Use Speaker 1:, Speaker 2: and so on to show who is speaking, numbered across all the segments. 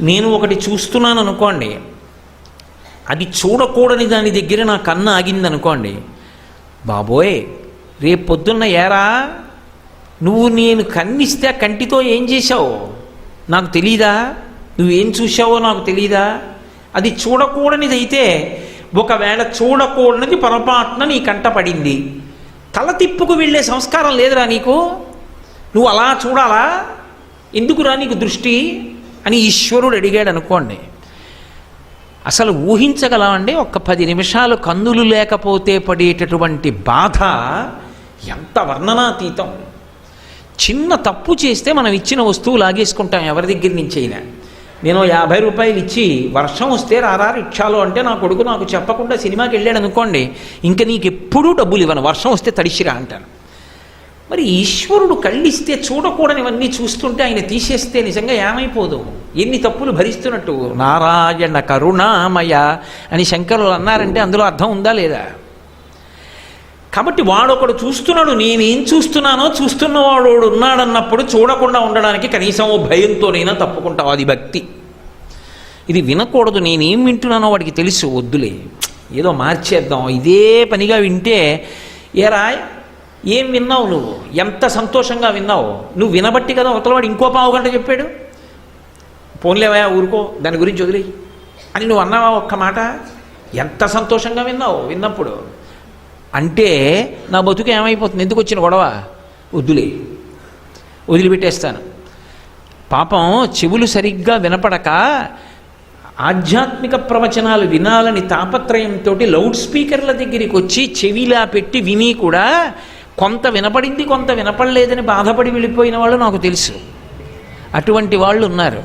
Speaker 1: నేను ఒకటి చూస్తున్నాను అనుకోండి అది చూడకూడని దాని దగ్గర నా కన్ను ఆగింది అనుకోండి బాబోయ్ రేపు పొద్దున్న ఏరా? నువ్వు నేను కన్నిస్తే కంటితో ఏం చేశావు? నాకు తెలీదా? నువ్వేం చూసావో నాకు తెలీదా? అది చూడకూడనిది అయితే ఒకవేళ చూడకూడనిది పొరపాటున నీ కంట పడింది. తల తిప్పుకు వెళ్ళే సంస్కారం లేదురా నీకు? నువ్వు అలా చూడాలా? ఎందుకురా నీకు దృష్టి? అని ఈశ్వరుడు అడిగాడు అనుకోండి అసలు ఊహించగలమండి ఒక్క పది నిమిషాలు కందులు లేకపోతే పడేటటువంటి బాధ ఎంత వర్ణనాతీతం? చిన్న తప్పు చేస్తే మనం ఇచ్చిన వస్తువు లాగేసుకుంటాం ఎవరి దగ్గర నుంచి అయినా. నేను యాభై రూపాయలు ఇచ్చి వర్షం వస్తే రారా రిక్షాలో అంటే నా కొడుకు నాకు చెప్పకుండా సినిమాకి వెళ్ళాడు అనుకోండి ఇంకా నీకు ఎప్పుడూ డబ్బులు ఇవ్వను వర్షం వస్తే తడిసిరా అంటాను మరి ఈశ్వరుడు కళ్ళిస్తే చూడకూడనివన్నీ చూస్తుంటే ఆయన తీసేస్తే నిజంగా ఏమైపోదు? ఎన్ని తప్పులు భరిస్తున్నట్టు? నారాయణ కరుణామయ అని శంకరులు అన్నారంటే అందులో అర్థం ఉందా లేదా? కాబట్టి వాడొకడు చూస్తున్నాడు నేనేం చూస్తున్నానో చూస్తున్నవాడు ఉన్నాడన్నప్పుడు చూడకుండా ఉండడానికి కనీసం ఓ భయంతోనైనా తప్పుకుంటావు అది భక్తి ఇది వినకూడదు నేనేం వింటున్నానో వాడికి తెలుసు వద్దులే. ఏదో మార్చేద్దాం ఇదే పనిగా వింటే ఏరా ఏం విన్నావు నువ్వు? ఎంత సంతోషంగా విన్నావు? నువ్వు వినబట్టి కదా అవతలవాడు ఇంకో పావు గంట చెప్పాడు? పోన్లేవయా ఊరుకో దాని గురించి వదిలేయి. అని నువ్వు అన్నావా ఒక్క మాట? ఎంత సంతోషంగా విన్నావు? విన్నప్పుడు. అంటే నా బతుకు ఏమైపోతుంది? ఎందుకు వచ్చిన గొడవ? వద్దులే. వదిలిపెట్టేస్తాను. పాపం చెవులు సరిగ్గా వినపడక ఆధ్యాత్మిక ప్రవచనాలు వినాలని తాపత్రయంతో లౌడ్ స్పీకర్ల దగ్గరికి వచ్చి చెవిలా పెట్టి విని కూడా కొంత వినపడింది కొంత వినపడలేదని బాధపడి వెళ్ళిపోయిన వాళ్ళు నాకు తెలుసు. అటువంటి వాళ్ళు ఉన్నారు.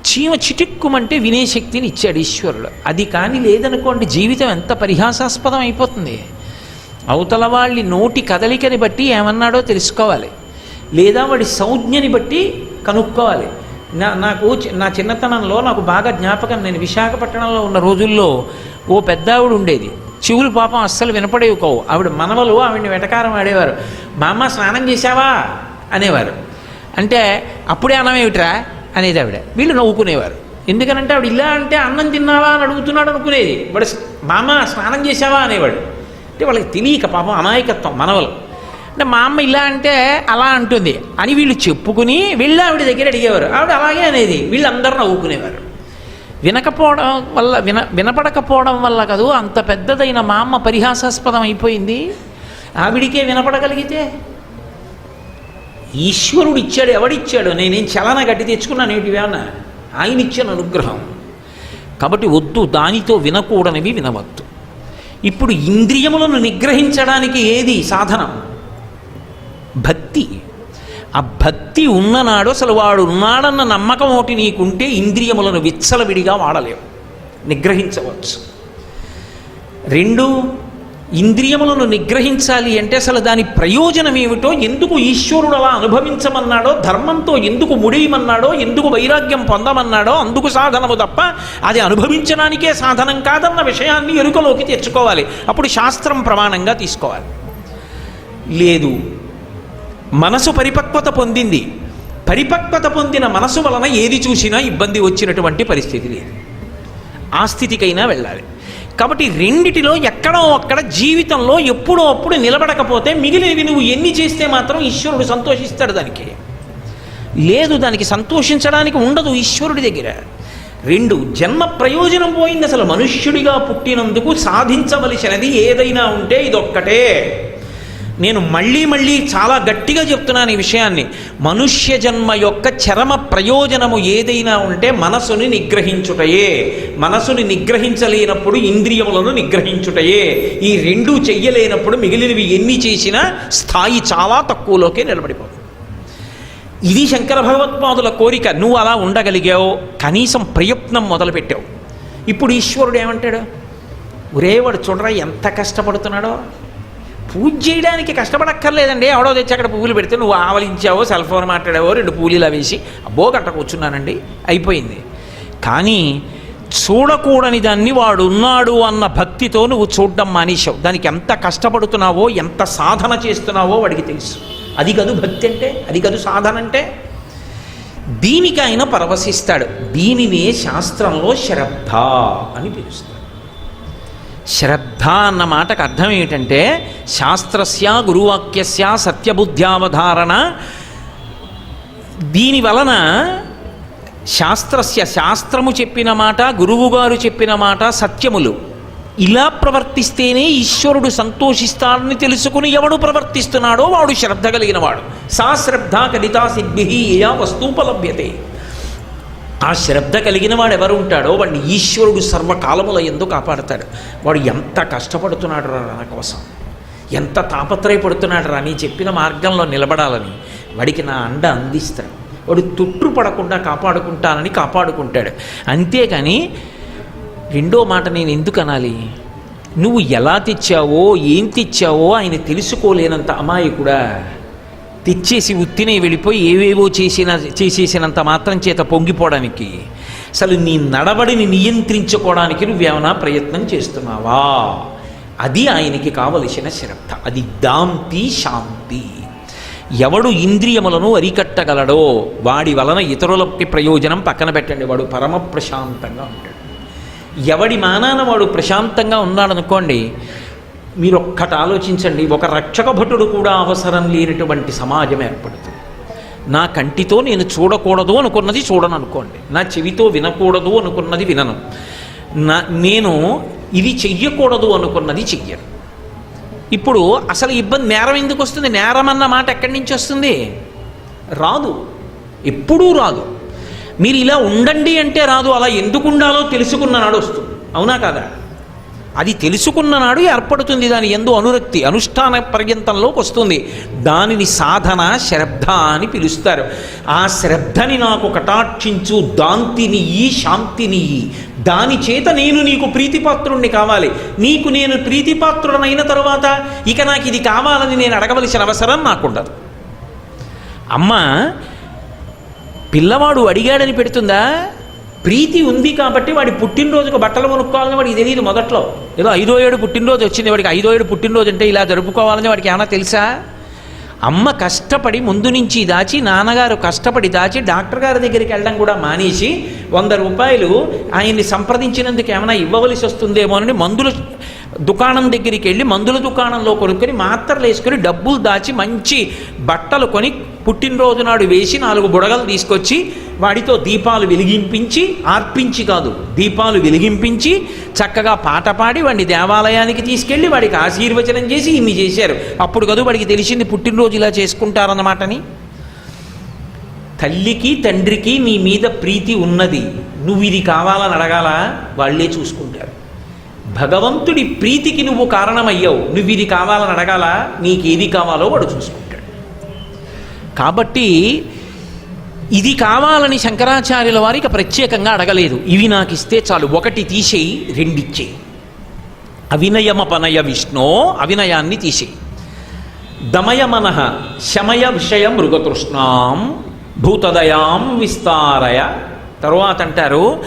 Speaker 1: చీమ చిటిక్కుమంటే వినే శక్తిని ఇచ్చాడు ఈశ్వరుడు. అది కానీ లేదనుకోండి జీవితం ఎంత పరిహాసాస్పదం అయిపోతుంది. అవతల వాళ్ళి నోటి కదలికని బట్టి ఏమన్నాడో తెలుసుకోవాలి. లేదా వాడి సంజ్ఞని బట్టి కనుక్కోవాలి. నా నాకు చి- నా చిన్నతనంలో నాకు బాగా జ్ఞాపకం నేను విశాఖపట్నంలో ఉన్న రోజుల్లో ఓ పెద్ద ఆవిడ ఉండేది. చెవులు పాపం అస్సలు వినపడేవి కావు. ఆవిడ మనవలు ఆవిడని వెటకారం ఆడేవారు. మా అమ్మ స్నానం చేశావా? అనేవారు. అంటే అప్పుడే అన్నం ఏమిట్రా? అనేది ఆవిడ. వీళ్ళు నవ్వుకునేవారు. ఎందుకనంటే ఆవిడ ఇలా అంటే అన్నం తిన్నావా అని అడుగుతున్నాడు అనుకునేది. వాడు మామ స్నానం చేశావా? అనేవాడు. అంటే వాళ్ళకి తెలియక పాపం అమాయకత్వం మనవలు. అంటే మా అమ్మ ఇలా అంటే అలా అంటుంది అని వీళ్ళు చెప్పుకుని వీళ్ళు ఆవిడ దగ్గర అడిగేవారు. ఆవిడ అలాగే అనేది. వీళ్ళందరూ నవ్వుకునేవారు. వినకపోవడం వల్ల విన వినపడకపోవడం వల్ల కదూ అంత పెద్దదైన మా అమ్మ పరిహాసాస్పదం అయిపోయింది. ఆవిడికే వినపడగలిగితే ఈశ్వరుడు ఇచ్చాడు ఎవడిచ్చాడు? నేనేం చలన గట్టి తెచ్చుకున్నాను ఏమిటివేమన్నా ఆయన ఇచ్చిన అనుగ్రహం. కాబట్టి వద్దు దానితో వినకూడనివి వినవద్దు. ఇప్పుడు ఇంద్రియములను నిగ్రహించడానికి ఏది సాధనం? భక్తి. ఆ భక్తి ఉన్ననాడు అసలు వాడు ఉన్నాడన్న నమ్మకం ఒకటి నీకుంటే ఇంద్రియములను విచ్చలవిడిగా వాడలేవు. నిగ్రహించవచ్చు. రెండు ఇంద్రియములను నిగ్రహించాలి అంటే అసలు దాని ప్రయోజనం ఏమిటో ఎందుకు ఈశ్వరుడు అలా అనుభవించమన్నాడో ధర్మంతో ఎందుకు ముడియమన్నాడో ఎందుకు వైరాగ్యం పొందమన్నాడో అందుకు సాధనము తప్ప అది అనుభవించడానికే సాధనం కాదన్న విషయాన్ని ఎరుకలోకి తెచ్చుకోవాలి. అప్పుడు శాస్త్రం ప్రమాణంగా తీసుకోవాలి. లేదు మనసు పరిపక్వత పొందింది. పరిపక్వత పొందిన మనసు వలన ఏది చూసినా ఇబ్బంది వచ్చినటువంటి పరిస్థితి లేదు. ఆ స్థితికైనా వెళ్ళాలి. కాబట్టి రెండిటిలో ఎక్కడో అక్కడ జీవితంలో ఎప్పుడో అప్పుడు నిలబడకపోతే మిగిలినవి నువ్వు ఎన్ని చేస్తే మాత్రం ఈశ్వరుడు సంతోషిస్తాడు దానికి. లేదు దానికి సంతోషించడానికి ఉండదు ఈశ్వరుడి దగ్గర. రెండు జన్మ ప్రయోజనం పోయింది అసలు మనుష్యుడిగా పుట్టినందుకు సాధించవలసినది ఏదైనా ఉంటే ఇదొక్కటే. నేను మళ్ళీ మళ్ళీ చాలా గట్టిగా చెప్తున్నాను ఈ విషయాన్ని. మనుష్య జన్మ యొక్క చరమ ప్రయోజనము ఏదైనా ఉంటే మనసుని నిగ్రహించుటయే. మనసుని నిగ్రహించలేనప్పుడు ఇంద్రియములను నిగ్రహించుటయే. ఈ రెండూ చెయ్యలేనప్పుడు మిగిలినవి ఎన్ని చేసినా స్థాయి చాలా తక్కువలోకే నిలబడిపోతుంది. ఇది శంకర భగవత్పాదుల కోరిక. నువ్వు అలా ఉండగలిగావు కనీసం ప్రయత్నం మొదలుపెట్టావు. ఇప్పుడు ఈశ్వరుడు ఏమంటాడు? ఒరే వాడు చూడరా ఎంత కష్టపడుతున్నాడో? పూజ చేయడానికి కష్టపడక్కర్లేదండి. ఎవడో తెచ్చి అక్కడ పువ్వులు పెడితే నువ్వు ఆవలించావో సెల్ ఫోన్ మాట్లాడావో రెండు పూలీలు వేసి అబ్బో గట్ట కూర్చున్నానండి. అయిపోయింది. కానీ చూడకూడని దాన్ని వాడు ఉన్నాడు అన్న భక్తితో నువ్వు చూడడం మానేశావు. దానికి ఎంత కష్టపడుతున్నావో ఎంత సాధన చేస్తున్నావో వాడికి తెలుసు. అది కదు భక్తి అంటే అది కదు సాధన అంటే. దీనికి ఆయన పరవశిస్తాడు. దీనినే శాస్త్రంలో శ్రద్ధ అని పిలుస్తాడు శ్రద్ధ అన్న మాటకు అర్థం ఏమిటంటే శాస్త్రస్య గురువాక్యస్య సత్యబుద్ధ్యావధారణ. దీని వలన శాస్త్రస్య శాస్త్రము చెప్పిన మాట గురువుగారు చెప్పిన మాట సత్యములు. ఇలా ప్రవర్తిస్తేనే ఈశ్వరుడు సంతోషిస్తాడని తెలుసుకుని ఎవడు ప్రవర్తిస్తున్నాడో వాడు శ్రద్ధ కలిగిన వాడు సా శ్రద్ధ కలితా సిద్ధి యా వస్తూపలభ్యతే ఆ శ్రద్ధ కలిగిన వాడు ఎవరు ఉంటాడో వాడిని ఈశ్వరుడు సర్వకాలముల ఎందుకు కాపాడతాడు. వాడు ఎంత కష్టపడుతున్నాడు రా నా కోసం. ఎంత తాపత్రయపడుతున్నాడు రా నీ చెప్పిన మార్గంలో నిలబడాలని వాడికి నా అండ అందిస్తాడు. వాడు తుట్టు పడకుండా కాపాడుకుంటానని కాపాడుకుంటాడు. అంతేకాని రెండో మాట నేను ఎందుకు అనాలి? నువ్వు ఎలా తెచ్చావో ఏం తెచ్చావో ఆయన తెలుసుకోలేనంత అమాయకుడా? తెచ్చేసి ఉత్తినే వెళ్ళిపోయి ఏవేవో చేసిన చేసేసినంత మాత్రం చేత పొంగిపోవడానికి. అసలు నీ నడబడిని నియంత్రించుకోవడానికి నువ్వేమైనా ప్రయత్నం చేస్తున్నావా? అది ఆయనకి కావలసిన శ్రద్ధ. అది దాంతి శాంతి. ఎవడు ఇంద్రియములను అరికట్టగలడో వాడి వలన ఇతరులకి ప్రయోజనం పక్కన పెట్టండి. వాడు పరమ ప్రశాంతంగా ఉంటాడు. ఎవడి మానాన వాడు ప్రశాంతంగా ఉన్నాడనుకోండి మీరు ఒక్కటి ఆలోచించండి ఒక రక్షక భటుడు కూడా అవసరం లేనటువంటి సమాజం ఏర్పడుతుంది. నా కంటితో నేను చూడకూడదు అనుకున్నది చూడను అనుకోండి నా చెవితో వినకూడదు అనుకున్నది వినను. నా నేను ఇది చెయ్యకూడదు అనుకున్నది చెయ్యను. ఇప్పుడు అసలు ఇబ్బంది నేరం ఎందుకు వస్తుంది? నేరం అన్న మాట ఎక్కడి నుంచి వస్తుంది? రాదు. ఎప్పుడూ రాదు. మీరు ఇలా ఉండండి అంటే రాదు అలా ఎందుకు ఉండాలో తెలుసుకున్న నాడు వస్తుంది. అవునా కాదా? అది తెలుసుకున్న నాడు ఏర్పడుతుంది దాని ఎందు అనురక్తి అనుష్ఠాన పర్యంతంలోకి వస్తుంది. దానిని సాధన శ్రద్ధ అని పిలుస్తారు. ఆ శ్రద్ధని నాకు కటాక్షించు దాంతిని ఈ శాంతిని దాని చేత నేను నీకు ప్రీతిపాత్రుణ్ణి కావాలి. నీకు నేను ప్రీతిపాత్రుడనైన తరువాత ఇక నాకు ఇది కావాలని నేను అడగవలసిన అవసరం నాకుండదు. అమ్మ పిల్లవాడు అడిగాడని పెడుతుందా? ప్రీతి ఉంది కాబట్టి వాడి పుట్టినరోజుకు బట్టలు కొనుక్కోవాలని వాడికి తెలియదు మొదట్లో. ఏదో ఐదో ఏడు పుట్టినరోజు వచ్చింది వాడికి ఐదో ఏడు పుట్టినరోజు అంటే ఇలా జరుపుకోవాలని వాడికి ఏమైనా తెలుసా? అమ్మ కష్టపడి ముందు నుంచి దాచి నాన్నగారు కష్టపడి దాచి డాక్టర్ గారి దగ్గరికి వెళ్ళడం కూడా మానేసి వంద రూపాయలు ఆయన్ని సంప్రదించినందుకు ఏమైనా ఇవ్వవలసి వస్తుందేమోనని మందులు దుకాణం దగ్గరికి వెళ్ళి మందుల దుకాణంలో కొనుక్కొని మాత్రలు వేసుకొని డబ్బులు దాచి మంచి బట్టలు కొని పుట్టినరోజు నాడు వేసి నాలుగు బుడగలు తీసుకొచ్చి వాడితో దీపాలు వెలిగింపించి ఆర్పించి కాదు దీపాలు వెలిగింపించి చక్కగా పాట పాడి వాడిని దేవాలయానికి తీసుకెళ్ళి వాడికి ఆశీర్వచనం చేసి ఇన్ని చేశారు. అప్పుడు కదా వాడికి తెలిసింది పుట్టినరోజు ఇలా చేసుకుంటారన్నమాటని. తల్లికి తండ్రికి నీ మీద ప్రీతి ఉన్నది. నువ్వు ఇది కావాలని అడగాల? వాళ్ళే చూసుకుంటారు. భగవంతుడి ప్రీతికి నువ్వు కారణమయ్యావు. నువ్వు ఇది కావాలని అడగాల? నీకు ఏది కావాలో వాడు చూసుకుంటాడు. కాబట్టి ఇది కావాలని శంకరాచార్యుల వారికి ప్రత్యేకంగా అడగలేదు. ఇవి నాకు ఇస్తే చాలు. ఒకటి తీసేయి రెండిచ్చేయి అవినయమపనయ విష్ణో అవినయాన్ని తీసేయి. దమయమన శమయ విషయ మృగతృష్ణాం భూతదయాం విస్తారయ. తరువాత అంటారు